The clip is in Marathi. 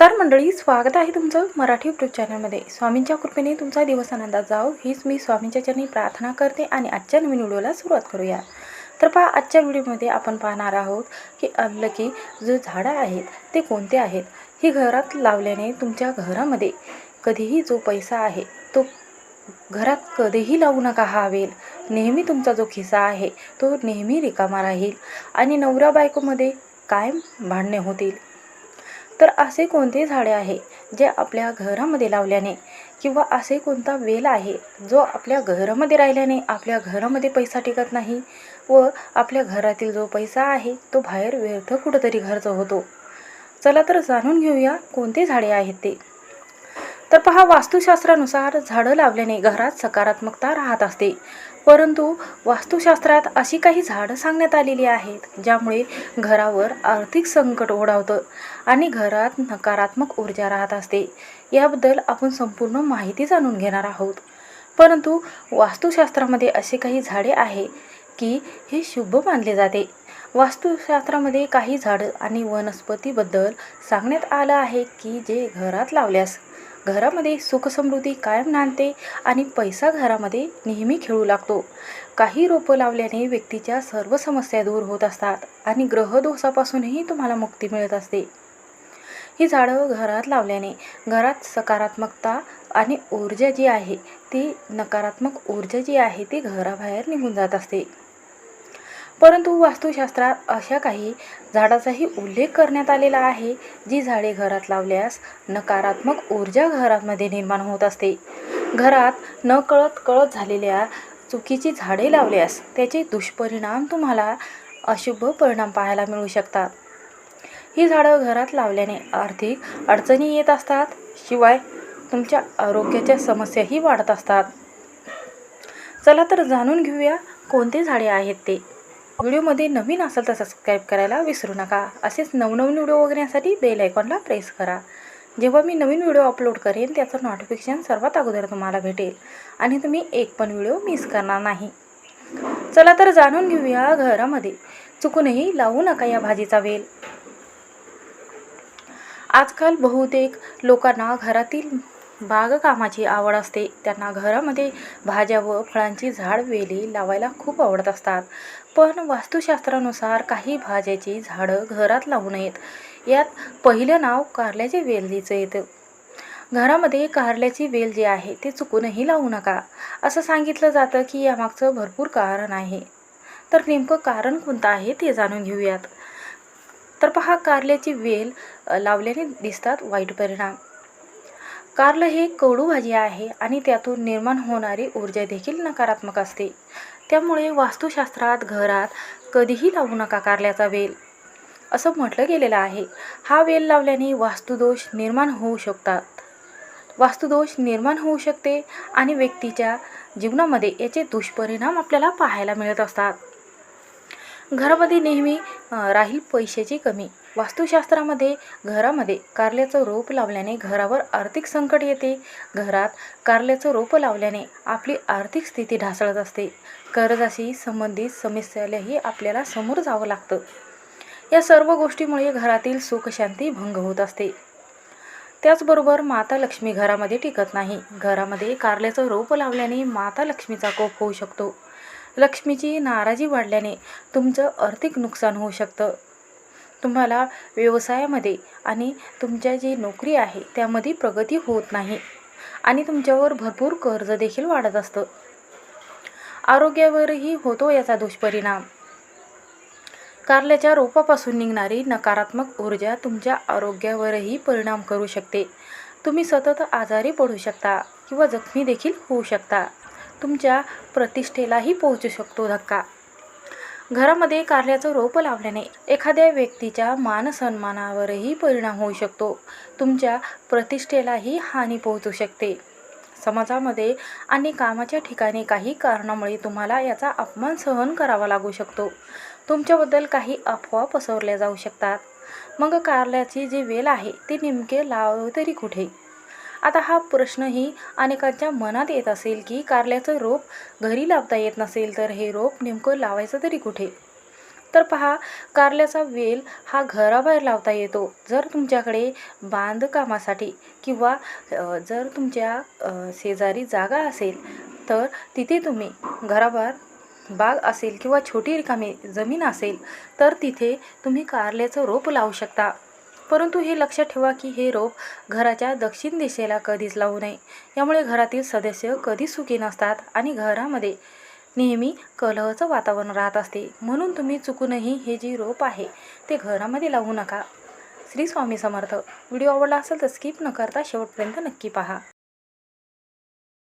नमस्कार मंडळी स्वागत आहे तुमचं मराठी यूट्यूब चॅनलमध्ये स्वामींच्या कृपेने तुमचा दिवस आनंदात जाओ हीच मी स्वामींच्या चरणी प्रार्थना करते आणि आजच्या नवीन व्हिडिओला सुरुवात करूया. तर पहा आजच्या व्हिडिओमध्ये आपण पाहणार आहोत की की जो झाडं आहेत ते कोणते आहेत? ही घरात लावल्याने तुमच्या घरामध्ये कधीही जो पैसा आहे तो घरात कधीही लावू नका हवेल नेहमी तुमचा जो खिसा आहे तो नेहमी रिकामा राहील आणि नवरा बायकोमध्ये कायम भांडणे होतील. तर असे कोणते झाडे आहे जे आपल्या घरामध्ये लावल्याने किंवा असे कोणता वेल आहे जो आपल्या घरामध्ये राहिल्याने आपल्या घरामध्ये पैसा टिकत नाही व आपल्या घरातील जो पैसा आहे तो बाहेर व्यर्थ कुठंतरी खर्च होतो? चला तर जाणून घेऊया कोणते झाडे आहेत ते. तर पहा वास्तुशास्त्रानुसार झाडं लावल्याने घरात सकारात्मकता राहत असते. परंतु वास्तुशास्त्रात अशी काही झाडं सांगण्यात आलेली आहेत ज्यामुळे घरावर आर्थिक संकट ओढावतं आणि घरात नकारात्मक ऊर्जा राहत असते. याबद्दल आपण संपूर्ण माहिती जाणून घेणार आहोत. परंतु वास्तुशास्त्रामध्ये असे काही झाडे आहे की हे शुभ मानले जाते. वास्तुशास्त्रामध्ये काही झाडं आणि वनस्पतीबद्दल सांगण्यात आलं आहे की जे घरात लावल्यास घरामध्ये सुखसमृद्धी कायम नांदते आणि पैसा घरामध्ये नेहमी खेळू लागतो. काही रोपं लावल्याने व्यक्तीच्या सर्व समस्या दूर होत असतात आणि ग्रहदोषापासूनही तुम्हाला मुक्ती मिळत असते. ही झाडं घरात लावल्याने घरात सकारात्मकता आणि ऊर्जा जी आहे ती नकारात्मक ऊर्जा जी आहे ती घराबाहेर निघून जात असते. परंतु वास्तुशास्त्रात अशा काही झाडाचाही उल्लेख करण्यात आलेला आहे जी झाडे घरात लावल्यास नकारात्मक ऊर्जा घरामध्ये निर्माण होत असते. घरात न कळत कळत झालेल्या चुकीची झाडे लावल्यास त्याचे दुष्परिणाम तुम्हाला अशुभ परिणाम पाहायला मिळू शकतात. ही झाडं घरात लावल्याने आर्थिक अडचणी येत असतात शिवाय तुमच्या आरोग्याच्या समस्याही वाढत असतात. चला तर जाणून घेऊया कोणते झाडे आहेत ते. व्हिडिओमध्ये नवीन असेल तर सबस्क्राईब करायला विसरू नका. असेच नवनवीन व्हिडिओ बघण्यासाठी बेल आयकॉनला प्रेस करा. जेव्हा मी नवीन व्हिडिओ अपलोड करेन त्याचं नोटिफिकेशन सर्वात अगोदर तुम्हाला भेटेल आणि तुम्ही एक पण व्हिडिओ मिस करणार नाही. चला तर जाणून घेऊया घरामध्ये. चुकूनही लावू नका या भाजीचा वेल. आजकाल बहुतेक लोकांना घरातील बागकामाची आवड असते. त्यांना घरामध्ये भाज्या व फळांची झाड वेली लावायला खूप आवडत असतात. पण वास्तुशास्त्रानुसार काही भाज्याची झाडं घरात लावू नयेत. यात पहिलं नाव कारल्याचे वेलीचं येतं. घरामध्ये कारल्याची वेल जी आहे ते चुकूनही लावू नका. असं सांगितलं जातं की यामागचं भरपूर कारण आहे. तर नेमकं कारण कोणतं आहे ते जाणून घेऊयात. तर पहा कारल्याची वेल लावल्याने दिसतात वाईट परिणाम. कारलं हे कडू भाजी आहे आणि त्यातून निर्माण होणारी ऊर्जा देखील नकारात्मक असते. त्यामुळे वास्तुशास्त्रात घरात कधीही लावू नका कारल्याचा वेल. असं म्हटलं गेलेलं आहे. हा वेल लावल्याने वास्तुदोष निर्माण होऊ शकतात. वास्तुदोष निर्माण होऊ शकते आणि व्यक्तीच्या जीवनामध्ये याचे दुष्परिणाम आपल्याला पाहायला मिळत असतात. घरामध्ये नेहमी राहील पैशाची कमी. वास्तुशास्त्रामध्ये घरामध्ये कारल्याचं रोप लावल्याने घरावर आर्थिक संकट येते. घरात कारल्याचं रोप लावल्याने आपली आर्थिक स्थिती ढासळत असते. कर्जाशी संबंधित समस्यालाही आपल्याला समोर जावं लागतं. या सर्व गोष्टीमुळे घरातील सुखशांती भंग होत असते. त्याचबरोबर माता लक्ष्मी घरामध्ये टिकत नाही. घरामध्ये कारल्याचं रोप लावल्याने माता लक्ष्मीचा कोप होऊ शकतो. लक्ष्मीची नाराजी वाढल्याने तुमचं आर्थिक नुकसान होऊ शकतं. तुम्हाला व्यवसायामध्ये आणि तुमच्या जी नोकरी आहे त्यामध्ये प्रगती होत नाही आणि तुमच्यावर भरपूर कर्ज देखील वाढत असतं. आरोग्यावरही होतो याचा दुष्परिणाम. कारल्याच्या रोपापासून निघणारी नकारात्मक ऊर्जा तुमच्या आरोग्यावरही परिणाम करू शकते. तुम्ही सतत आजारी पडू शकता किंवा जखमी देखील होऊ शकता. तुमच्या प्रतिष्ठेलाही पोहोचू शकतो धक्का. घरामध्ये कारल्याचं रोप लावल्याने एखाद्या व्यक्तीच्या मानसन्मानावरही परिणाम होऊ शकतो. तुमच्या प्रतिष्ठेलाही हानी पोहोचू शकते. समाजामध्ये आणि कामाच्या ठिकाणी काही कारणामुळे तुम्हाला याचा अपमान सहन करावा लागू शकतो. तुमच्याबद्दल काही अफवा पसरल्या जाऊ शकतात. मग कारल्याची जी वेल आहे ती नेमके लाव तरी कुठे? आता हा प्रश्नही अनेकांच्या मनात येत असेल की कारल्याचं रोप घरी लावता येत नसेल तर हे रोप नेमकं लावायचं तरी कुठे? तर पहा कारल्याचा वेल हा घराबाहेर लावता येतो. जर तुमच्याकडे बांधकामासाठी किंवा जर तुमच्या शेजारी जागा असेल तर तिथे तुम्ही घराबाहेर बाग असेल किंवा छोटी रिकामी जमीन असेल तर तिथे तुम्ही कारल्याचं रोप लावू शकता. परंतु हे लक्षात ठेवा की हे रोप घराच्या दक्षिण दिशेला कधीच लावू नये. यामुळे घरातील सदस्य कधी सुखी नसतात आणि घरामध्ये नेहमी कलहचं वातावरण राहत असते. म्हणून तुम्ही चुकूनही हे जे रोप आहे ते घरामध्ये लावू नका. श्री स्वामी समर्थ. व्हिडिओ आवडला असेल तर स्किप न करता शेवटपर्यंत नक्की पहा.